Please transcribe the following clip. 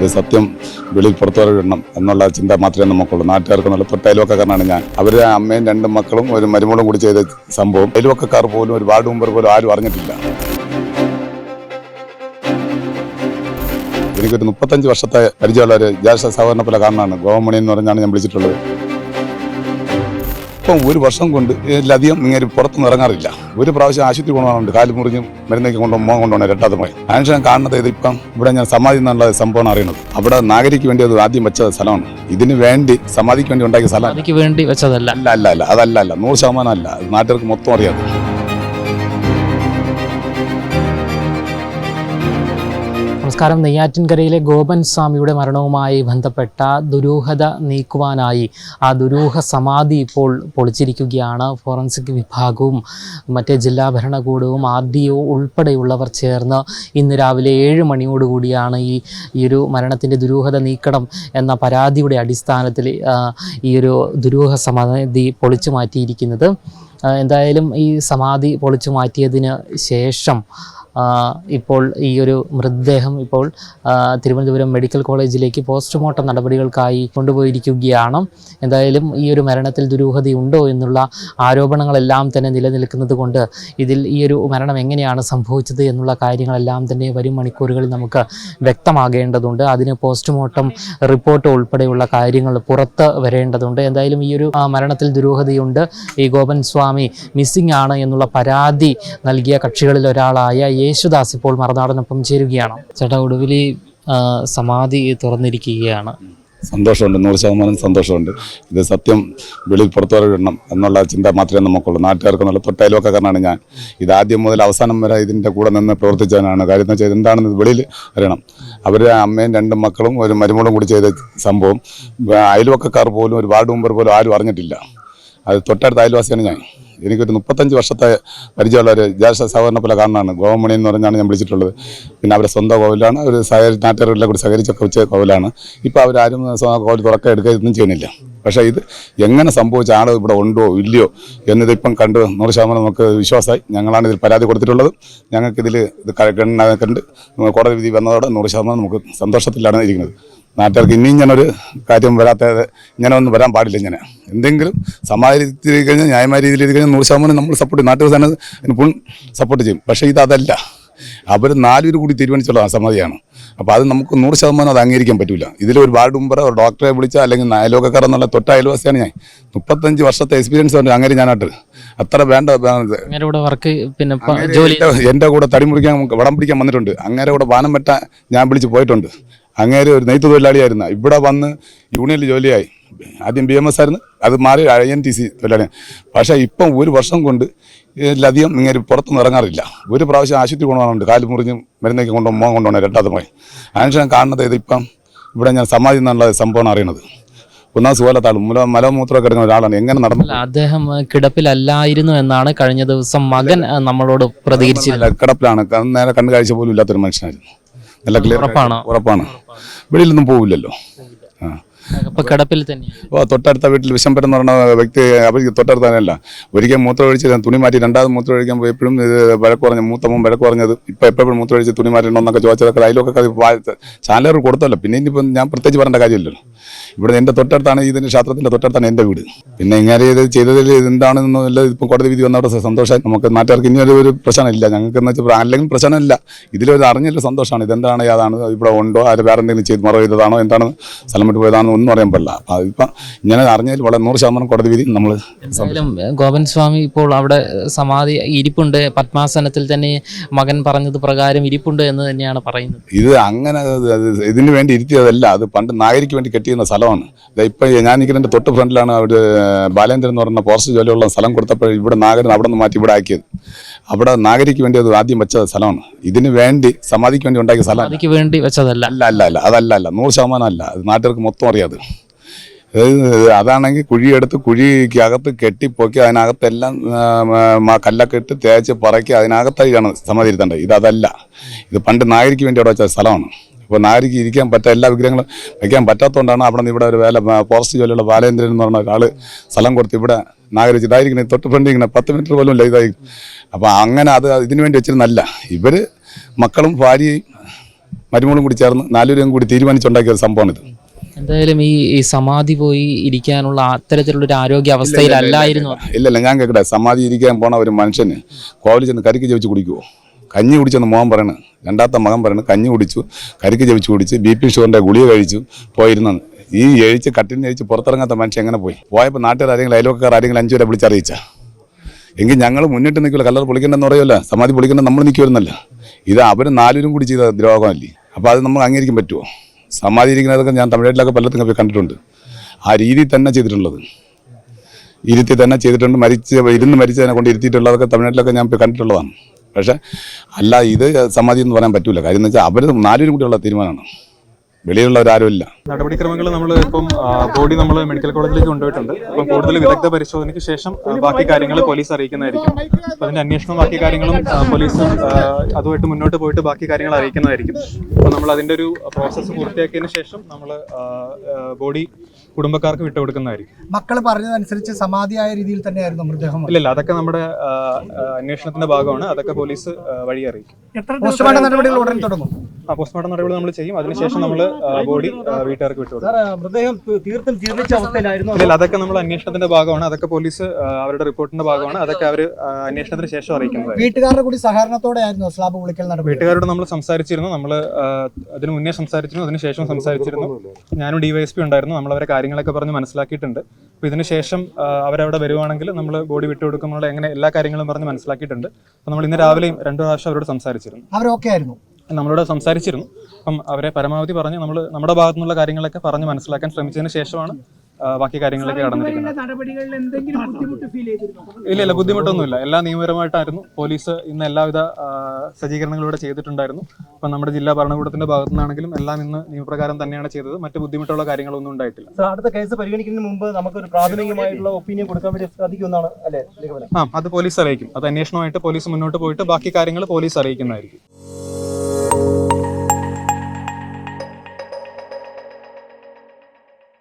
ഇത് സത്യം വെളിയിൽ പുറത്തു വിടണം എന്നുള്ള ചിന്ത മാത്രമേ നമുക്കുള്ളൂ. നാട്ടുകാർക്ക് നല്ല തൊട്ട അയൽവക്കക്കാരനാണ് ഞാൻ. അവരുടെ അമ്മയും രണ്ട് മക്കളും ഒരു മരുമോളും കൂടി ചെയ്ത സംഭവം അയൽവക്കക്കാർ പോലും ഒരു വാർഡ് മെമ്പർ പോലും ആരും അറിഞ്ഞിട്ടില്ല. എനിക്കൊരു മുപ്പത്തഞ്ച് വർഷത്തെ പരിചയമുള്ള ഒരു ജ്യേഷ്ഠ സഹകരണ പല കാരണമാണ് ഗോവമണി എന്ന് പറഞ്ഞാണ് ഞാൻ വിളിച്ചിട്ടുള്ളത്. ഇപ്പം ഒരു വർഷം കൊണ്ട് ഇതിലധികം ഇങ്ങനെ പുറത്തുനിന്ന് ഇറങ്ങാറില്ല. ഒരു പ്രാവശ്യം ആശുപത്രി കൊണ്ടുപോകാറുണ്ട് കാൽ മുറിഞ്ഞും മരുന്നേക്ക് കൊണ്ട് മോൻ കൊണ്ടുപോകണം രണ്ടാമതുമായി അതിനുശേഷം ഞാൻ കാണുന്നത് ഇതിപ്പം ഇപ്പം ഇവിടെ ഞാൻ സമാധി എന്നുള്ള സംഭവമാണ് അറിയുന്നത്. അവിടെ നാഗരിക്ക് വേണ്ടി അത് ആദ്യം വെച്ച സ്ഥലമാണ്. ഇതിന് വേണ്ടി സമാധിക്ക് വേണ്ടി ഉണ്ടാക്കിയ സ്ഥലം വേണ്ടി വെച്ചതല്ല. അല്ല അല്ല അല്ല. അതല്ല അല്ല. നൂറ് ശതമാനം അല്ല. നാട്ടുകാർക്ക് മൊത്തം അറിയാം. നമസ്കാരം. നെയ്യാറ്റിൻകരയിലെ ഗോപൻ സ്വാമിയുടെ മരണവുമായി ബന്ധപ്പെട്ട ദുരൂഹത നീക്കുവാനായി ആ ദുരൂഹ സമാധി ഇപ്പോൾ പൊളിച്ചിരിക്കുകയാണ്. ഫോറൻസിക് വിഭാഗവും മറ്റേ ജില്ലാ ഭരണകൂടവും ആർ ഡി ഒ ഉൾപ്പെടെയുള്ളവർ ചേർന്ന് ഇന്ന് രാവിലെ ഏഴ് മണിയോടുകൂടിയാണ് ഈ ഈ ഒരു മരണത്തിന്റെ ദുരൂഹത നീക്കണം എന്ന പരാതിയുടെ അടിസ്ഥാനത്തിൽ ഈ ഒരു ദുരൂഹ സമാധി പൊളിച്ചു മാറ്റിയിരിക്കുന്നത്. എന്തായാലും ഈ സമാധി പൊളിച്ചു മാറ്റിയതിന് ശേഷം ഇപ്പോൾ ഈ ഒരു മൃതദേഹം ഇപ്പോൾ തിരുവനന്തപുരം മെഡിക്കൽ കോളേജിലേക്ക് പോസ്റ്റ്മോർട്ടം നടപടികൾക്കായി കൊണ്ടുപോയിരിക്കുകയാണ്. എന്തായാലും ഈ ഒരു മരണത്തിൽ ദുരൂഹതയുണ്ടോ എന്നുള്ള ആരോപണങ്ങളെല്ലാം തന്നെ നിലനിൽക്കുന്നത് കൊണ്ട് ഇതിൽ ഈ ഒരു മരണം എങ്ങനെയാണ് സംഭവിച്ചത് എന്നുള്ള കാര്യങ്ങളെല്ലാം തന്നെ വരും മണിക്കൂറുകളിൽ നമുക്ക് വ്യക്തമാകേണ്ടതുണ്ട്. അതിന് പോസ്റ്റ്മോർട്ടം റിപ്പോർട്ട് ഉൾപ്പെടെയുള്ള കാര്യങ്ങൾ പുറത്ത് വരേണ്ടതുണ്ട്. എന്തായാലും ഈ ഒരു മരണത്തിൽ ദുരൂഹതയുണ്ട്. ഈ ഗോപൻ സ്വാമി മിസ്സിംഗ് ആണ് എന്നുള്ള പരാതി നൽകിയ കക്ഷികളിൽ ഒരാളായ യേശുദാസ് ഇപ്പോൾ മറുനാടനൊപ്പം ചേരുകയാണ്. ചേട്ടാ ഒടുവിൽ സമാധി തുറന്നിരിക്കുകയാണ്. സന്തോഷമുണ്ട്. നൂറ് ശതമാനം സന്തോഷമുണ്ട്. ഇത് സത്യം വെളിയിൽ പുറത്തു വിടണം എന്നുള്ള ചിന്ത മാത്രമേ നമുക്കുള്ളൂ. നാട്ടുകാർക്ക് നല്ല തൊട്ട കാരണമാണ് ഞാൻ. ഇത് ആദ്യം മുതൽ അവസാനം വരെ ഇതിന്റെ കൂടെ നിന്ന് പ്രവർത്തിച്ചവനാണ്. കാര്യം എന്ന് വെച്ചാൽ എന്താണെന്ന് വെളിയിൽ അറിയണം. അവരുടെ അമ്മയും രണ്ട് മക്കളും ഒരു മരുമോളും കൂടി ചെയ്ത സംഭവം. അയൽവക്കക്കാർ പോലും ഒരു വാർഡ് മെമ്പർ പോലും ആരും അറിഞ്ഞിട്ടില്ല. അത് തൊട്ടടുത്ത അയൽവാസിയാണ് ഞാൻ. എനിക്കൊരു മുപ്പത്തഞ്ച് വർഷത്തെ പരിചയമുള്ള ഒരു ജ്യേഷ്ഠ സഹകരണ പോലെ കാണാനാണ് ഗോവമണി എന്ന് പറഞ്ഞാണ് ഞാൻ വിളിച്ചിട്ടുള്ളത്. പിന്നെ അവരുടെ സ്വന്തം കോവിലാണ്. ഒരു സഹകരി നാട്ടുകാരെല്ലാം കൂടി സഹകരിച്ചൊക്കെ വെച്ച കോവിലാണ്. ഇപ്പോൾ അവരാരും സ്വന്തം കോവിൽ തുറക്കം എടുക്കുകയൊന്നും ചെയ്യുന്നില്ല. പക്ഷേ ഇത് എങ്ങനെ സംഭവിച്ച ആൾ ഇവിടെ ഉണ്ടോ ഇല്ലയോ എന്നതിപ്പം കണ്ട് നൂറ് ശതമാനം നമുക്ക് വിശ്വാസമായി. ഞങ്ങളാണ് ഇതിൽ പരാതി കൊടുത്തിട്ടുള്ളത്. ഞങ്ങൾക്കിതിൽ ഇത് കണ്ട് കോടതി വിധി വന്നതോടെ നൂറ് ശതമാനം നമുക്ക് സന്തോഷത്തിലാണ് ഇരിക്കുന്നത്. നാട്ടുകാർക്ക് ഇനിയും ഞാനൊരു കാര്യം വരാത്ത ഇങ്ങനെ ഒന്നും വരാൻ പാടില്ല ഇങ്ങനെ. എന്തെങ്കിലും സമാജ രീതിയിൽ കഴിഞ്ഞാൽ ന്യായമായ രീതിയിൽ കഴിഞ്ഞാൽ നൂറ് ശതമാനം നമ്മൾ സപ്പോർട്ട് ചെയ്യും നാട്ടുകാർ തന്നെ ഫുൾ സപ്പോർട്ട് ചെയ്യും. പക്ഷേ ഇത് അതല്ല. അവർ നാലുപേർ കൂടി തീരുമാനിച്ചുള്ള സമ്മതിയാണ് അപ്പോൾ അത് നമുക്ക് നൂറ് ശതമാനം അത് അംഗീകരിക്കാൻ പറ്റില്ല ഇതിലൊരു വാർഡ് മെമ്പറോ ഒരു ഡോക്ടറെ വിളിച്ചാൽ അല്ലെങ്കിൽ അയലോക്കക്കാർ എന്നുള്ള തൊട്ട അയൽവാസിയാണ് ഞാൻ. മുപ്പത്തഞ്ച് വർഷത്തെ എക്സ്പീരിയൻസ് ഉണ്ട് അങ്ങനെ ഞാനായിട്ട്. അത്ര വേണ്ട വർക്ക് പിന്നെ എന്റെ കൂടെ തടി മുറിക്കാൻ വടം പിടിക്കാൻ വന്നിട്ടുണ്ട്. അങ്ങനെ കൂടെ വാനം വെട്ടാൻ ഞാൻ വിളിച്ച് പോയിട്ടുണ്ട്. അങ്ങേര് ഒരു നെയ്ത്ത് തൊഴിലാളിയായിരുന്നു ഇവിടെ വന്ന് യൂണിയനിൽ ജോലിയായി. ആദ്യം ബി എം എസ് ആയിരുന്നു. അത് മാറി ഐ എൻ ടി സി തൊഴിലാളിയാണ്. പക്ഷേ ഇപ്പം ഒരു വർഷം കൊണ്ട് ഇതിലധികം ഇങ്ങനെ പുറത്തൊന്നും ഇറങ്ങാറില്ല. ഒരു പ്രാവശ്യം ആശുപത്രി കൊണ്ടുപോകാറുണ്ട് കാൽ മുറിഞ്ഞ് മരുന്നേക്ക് കൊണ്ടു മോൻ കൊണ്ടുപോകണം രണ്ടാമതുമായി അതിനുശേഷം കാണുന്നത് ഇതിപ്പം ഇവിടെ ഞാൻ സമാധി എന്നുള്ള സംഭവമാണ് അറിയണത്. ഒന്നാം സുഖലത്താളും മുല മലമൂത്രമൊക്കെ എടുക്കുന്ന ഒരാളാണ്. എങ്ങനെ നടന്നു? അദ്ദേഹം കിടപ്പിലല്ലായിരുന്നു എന്നാണ് കഴിഞ്ഞ ദിവസം മകൻ നമ്മളോട് പ്രതികരിച്ചില്ല കിടപ്പിലാണ്. നേരെ കണ്ണു കാഴ്ച പോലും ഇല്ലാത്തൊരു മനുഷ്യനായിരുന്നു. നല്ല ക്ലിയർ ഉറപ്പാണ്. ഉറപ്പാണ്. വെളിയിലൊന്നും പോവില്ലല്ലോ. കിടപ്പിൽ തന്നെയാണ് ഓ തൊട്ടടുത്ത വീട്ടിൽ വിശംബരം എന്ന് പറയുന്ന വ്യക്തി അവർക്ക് തൊട്ടടുത്ത് തന്നെയല്ല. ഒരിക്കൽ മൂത്രം ഒഴിച്ച് തുണി മാറ്റി രണ്ടാമത് മൂത്രം ഒഴിക്കാൻ പോയപ്പോഴും ഇത് വഴക്ക് പറഞ്ഞ മൂത്തമ്മ വഴക്ക് കുറഞ്ഞത്. ഇപ്പം എപ്പോഴും മൂത്രം ഒഴിച്ച് തുണി മാറ്റണമെന്നൊക്കെ ചോദിച്ചതൊക്കെ അതിലൊക്കെ ചാനലർ കൊടുത്തല്ലോ. പിന്നെ ഇനിയിപ്പം ഞാൻ പ്രത്യേകിച്ച് പറയേണ്ട കാര്യമില്ലല്ലോ. ഇവിടെ എന്റെ തൊട്ടടുത്താണ് ഇതിന്റെ ക്ഷേത്രത്തിന്റെ തൊട്ടടുത്താണ് എന്റെ വീട്. പിന്നെ ഇങ്ങനെ ഇത് ചെയ്തതിൽ ഇല്ല ഇപ്പം കോടതി വിധി വന്നവിടെ സന്തോഷമായി. നമുക്ക് നാട്ടുകാർക്ക് ഇനി ഒരു ഒരു പ്രശ്നമില്ല. ഞങ്ങൾക്ക് എന്ന് വെച്ചാൽ അല്ലെങ്കിൽ പ്രശ്നമില്ല. ഇതിലൊരു അറിഞ്ഞൊരു സന്തോഷമാണ്. ഇതെന്താണ് ഏതാണ് ഇവിടെ ഉണ്ടോ അത് വേറെ എന്തെങ്കിലും ചെയ്ത് മറവ് ചെയ്തതാണോ എന്താണ് സ്ഥലം വിട്ട് പോയതാണോ ഒന്നും അറിയാൻ പറ്റില്ല. അതിപ്പം ഇങ്ങനെ അറിഞ്ഞതിൽ വളരെ നൂറ് ശതമാനം കോടതി വിധി നമ്മൾ ഗോപൻ സ്വാമി ഇപ്പോൾ അവിടെ സമാധി ഇരിപ്പുണ്ട്. പത്മാസനത്തിൽ തന്നെ മകൻ പറഞ്ഞത് പ്രകാരം ഇരിപ്പുണ്ട് എന്ന് തന്നെയാണ് പറയുന്നത്. ഇത് അങ്ങനെ ഇതിന് വേണ്ടി ഇരുത്തിയതല്ല അത് പണ്ട് നാഗരിക്ക് വേണ്ടി കെട്ടിയിരുന്ന സ്ഥലമാണ്. ഇപ്പം ഞാൻ നിൽക്കുന്നതിന്റെ തൊട്ട് ഫ്രണ്ടിലാണ് അവിടെ ബാലേന്ദ്രൻ എന്ന് പറയുന്ന പോസ്റ്റ് ജോലിയുള്ള സ്ഥലം കൊടുത്തപ്പോൾ ഇവിടെ നാഗരൻ അവിടെ നിന്ന് മാറ്റി ഇവിടെ ആക്കിയത്. അവിടെ നാഗരിക്ക് വേണ്ടി അത് ആദ്യം വെച്ച സ്ഥലമാണ്. ഇതിന് വേണ്ടി സമാധിക്ക് വേണ്ടി ഉണ്ടാക്കിയ സ്ഥലം വേണ്ടി വെച്ചതല്ല. അല്ല അല്ല അല്ല. അതല്ല അല്ല. നൂറ് ശതമാനം അല്ല. അത് നാട്ടുകാർക്ക് മൊത്തം അറിയാത് അതായത് അതാണെങ്കിൽ കുഴിയെടുത്ത് കുഴിക്ക് അകത്ത് കെട്ടിപ്പൊക്കി അതിനകത്തെല്ലാം കല്ലൊക്കെ ഇട്ട് തേച്ച് പറക്കി അതിനകത്തായിട്ടാണ് സമാധി ഇരുത്തേണ്ടത് ഇത് അതല്ല. ഇത് പണ്ട് നായരിക്ക് വേണ്ടി അവിടെ വെച്ച സ്ഥലമാണ്. ഇപ്പോൾ നായരിക്ക് ഇരിക്കാൻ പറ്റ എല്ലാ വിഗ്രഹങ്ങളും വയ്ക്കാൻ പറ്റാത്തതുകൊണ്ടാണ് അവിടെ നിന്ന് ഇവിടെ ഒരു വേല ഫോറസ്റ്റ് ജോലിയുള്ള ബാലേന്ദ്രൻ എന്ന് പറഞ്ഞ ഒരാൾ സ്ഥലം കൊടുത്ത് ഇവിടെ നാഗരിച്ച് ഇതായിരിക്കണേ തൊട്ട് ഫ്രണ്ട് ഇങ്ങനെ പത്ത് മീറ്റർ പോലും ഇല്ല അപ്പോൾ അങ്ങനെ അത് ഇതിനു വേണ്ടി വെച്ചിരുന്നല്ല ഇവർ മക്കളും ഭാര്യയും മരുമോളും കൂടി ചേർന്ന് നാലുപേരും കൂടി തീരുമാനിച്ചുണ്ടാക്കിയ ഒരു സംഭവമാണിത്. എന്തായാലും ഈ ഈ സമാധി പോയി ഇരിക്കാനുള്ള അത്തരത്തിലുള്ള ഒരു ആരോഗ്യ അവസ്ഥയിലല്ലായിരുന്നു ഇല്ലല്ല ഞാൻ കേൾക്കട്ടെ സമാധി ഇരിക്കാൻ പോണ ഒരു മനുഷ്യന് കോവിൽ ചെന്ന് കരിക്ക് ജപിച്ച് കുടിക്കുവോ? കഞ്ഞി കുടിച്ചെന്ന് മോൻ പറയണ്. രണ്ടാമത്തെ മകൻ പറയണ് കഞ്ഞി കുടിച്ചു കരിക്ക് ജപിച്ച് കുടിച്ച് ബി പി ഷുഗറിന്റെ ഗുളിക കഴിച്ചു പോയിരുന്നു ഈ എഴിച്ച് കട്ടിന് എഴിച്ച് പുറത്തിറങ്ങാത്ത മനുഷ്യൻ എങ്ങനെ പോയി? പോയപ്പോൾ നാട്ടുകാർ ആരെങ്കിലും അയൽവക്കാർ ആരെങ്കിലും അഞ്ചു വരെ വിളിച്ചറിയിച്ച എങ്കിൽ ഞങ്ങൾ മുന്നിട്ട് നിൽക്കില്ല കല്ലർ പൊളിക്കണ്ടെന്ന് പറയുമല്ല സമാധി പൊളിക്കണ്ട നമ്മൾ നിൽക്കുമായിരുന്നല്ലോ ഇത് അവർ നാലുപേരും കൂടി ചെയ്ത ദ്രോഹമല്ലേ? അപ്പോൾ അത് നമ്മൾ അംഗീകരിക്കാൻ പറ്റുമോ സമാധി ഇരിക്കുന്നതൊക്കെ ഞാൻ തമിഴ്നാട്ടിലൊക്കെ പലയിടത്തും പോയി കണ്ടിട്ടുണ്ട്. ആ രീതി തന്നെ ചെയ്തിട്ടുള്ളത്. ഇരുത്തി തന്നെ ചെയ്തിട്ടുണ്ട്. മരിച്ച് ഇരുന്ന് മരിച്ചതിനെ കൊണ്ട് ഇരുത്തിയിട്ടുള്ളതൊക്കെ തമിഴ്നാട്ടിലൊക്കെ ഞാൻ പോയി കണ്ടിട്ടുള്ളതാണ്. പക്ഷേ അല്ല ഇത് സമാധി എന്ന് പറയാൻ പറ്റില്ല കാര്യം എന്ന് വെച്ചാൽ അവർ നാലുപേരും കൂടിയുള്ള തീരുമാനമാണ്. വെളിയിലുള്ളവരാരുമില്ല. നടപടിക്രമങ്ങൾ നമ്മൾ ഇപ്പം ബോഡി നമ്മൾ മെഡിക്കൽ കോളേജിലേക്ക് കൊണ്ടുപോയിട്ടുണ്ട്. അപ്പം കൂടുതൽ വിദഗ്ധ പരിശോധനയ്ക്ക് ശേഷം ബാക്കി കാര്യങ്ങൾ പോലീസ് അറിയിക്കുന്നതായിരിക്കും. അപ്പം അതിന്റെ അന്വേഷണം ബാക്കി കാര്യങ്ങളും പോലീസും അതുമായിട്ട് മുന്നോട്ട് പോയിട്ട് ബാക്കി കാര്യങ്ങൾ അറിയിക്കുന്നതായിരിക്കും. അപ്പം നമ്മൾ അതിന്റെ ഒരു പ്രോസസ്സ് പൂർത്തിയാക്കിയതിന് ശേഷം നമ്മൾ ബോഡി കുടുംബക്കാർക്ക് വിട്ടുകൊടുക്കുന്നതായിരിക്കും മക്കൾ പറഞ്ഞതനുസരിച്ച് സമാധിയായ രീതിയിൽ തന്നെയായിരുന്നു മൃതദേഹം. ഇല്ല അതൊക്കെ നമ്മുടെ അന്വേഷണത്തിന്റെ ഭാഗമാണ്. അതൊക്കെ പോലീസ് വഴി അറിയിക്കും. പോസ്റ്റ്മോർട്ടം നടപടികൾ ഉടൻ തുടങ്ങും. പോസ്റ്റ്മോർട്ടം നടപടി നമ്മൾ ചെയ്യും. അതിനുശേഷം നമ്മൾ ബോഡി വീട്ടുകാർക്ക് വിട്ടുകൊടുക്കും. അതൊക്കെ നമ്മൾ അന്വേഷണത്തിന്റെ ഭാഗമാണ്. അതൊക്കെ പോലീസ് അവരുടെ റിപ്പോർട്ടിന്റെ ഭാഗമാണ്. അതൊക്കെ അവർ അന്വേഷണത്തിന് ശേഷം അറിയിക്കുന്നത്. വീട്ടുകാരുടെ കൂടി സഹകരണത്തോടെ ആയിരുന്നു സ്ലാബ് വിളിക്കൽ നടപടി. വീട്ടുകാരോട് നമ്മൾ സംസാരിച്ചിരുന്നു. നമ്മൾ അതിന് മുന്നേ സംസാരിച്ചിരുന്നു. അതിനുശേഷം സംസാരിച്ചിരുന്നു. ഞാനും ഡിവൈഎസ്പി ഉണ്ടായിരുന്നു. നമ്മൾ അവരെ കാര്യങ്ങളൊക്കെ പറഞ്ഞ് മനസ്സിലാക്കിയിട്ടുണ്ട്. അപ്പോൾ ഇതിനുശേഷം അവരവിടെ വരുവാണെങ്കിൽ നമ്മൾ ബോഡി വിട്ടുകൊടുക്കുമ്പോൾ എങ്ങനെ എല്ലാ കാര്യങ്ങളും പറഞ്ഞ് മനസ്സിലാക്കിയിട്ടുണ്ട്. അപ്പോൾ നമ്മൾ ഇന്ന് രാവിലെയും രണ്ടു പ്രാവശ്യം അവരോട് സംസാരിച്ചിരുന്നു. അവരൊക്കെ ആയിരുന്നു. നമ്മളോട് സംസാരിച്ചിരുന്നു. അപ്പം അവരെ പരമാവധി പറഞ്ഞ് നമ്മൾ നമ്മുടെ ഭാഗത്തു നിന്നുള്ള കാര്യങ്ങളൊക്കെ പറഞ്ഞ് മനസ്സിലാക്കാൻ ശ്രമിച്ചതിന് ശേഷമാണ് ബാക്കി കാര്യങ്ങളൊക്കെ കടന്നിരിക്കുന്നത്. നടപടികളിൽ എന്തെങ്കിലും ബുദ്ധിമുട്ട് ഫീൽ ചെയ്തിരുന്നു? ഇല്ല ഇല്ല ബുദ്ധിമുട്ടൊന്നുമില്ല. എല്ലാം നിയമപരമായിട്ടായിരുന്നു. പോലീസ് ഇന്ന് എല്ലാവിധ സജ്ജീകരണങ്ങളിലൂടെ സജ്ജീകരണങ്ങളും ഇവിടെ ചെയ്തിട്ടുണ്ടായിരുന്നു. അപ്പം നമ്മുടെ ജില്ലാ ഭരണകൂടത്തിന്റെ ഭാഗത്തു നിന്നാണെങ്കിലും എല്ലാം ഇന്ന് നിയമപ്രകാരം തന്നെയാണ് ചെയ്തത്. മറ്റ് ബുദ്ധിമുട്ടുള്ള കാര്യങ്ങളൊന്നും ഉണ്ടായിട്ടില്ല. അടുത്ത കേസ് പരിഗണിക്കുന്നതിന് മുമ്പ് നമുക്കൊരു പ്രാഥമികമായിട്ടുള്ള ഒപ്പീനിയൻ കൊടുക്കാൻ വേണ്ടി സാധിക്കുമെന്നാണ് അല്ലേ ആ അത് പോലീസ് അറിയിക്കും. അത് അന്വേഷണമായിട്ട് പോലീസ് മുന്നോട്ട് പോയിട്ട് ബാക്കി കാര്യങ്ങൾ പോലീസ് അറിയിക്കുന്നതായിരിക്കും.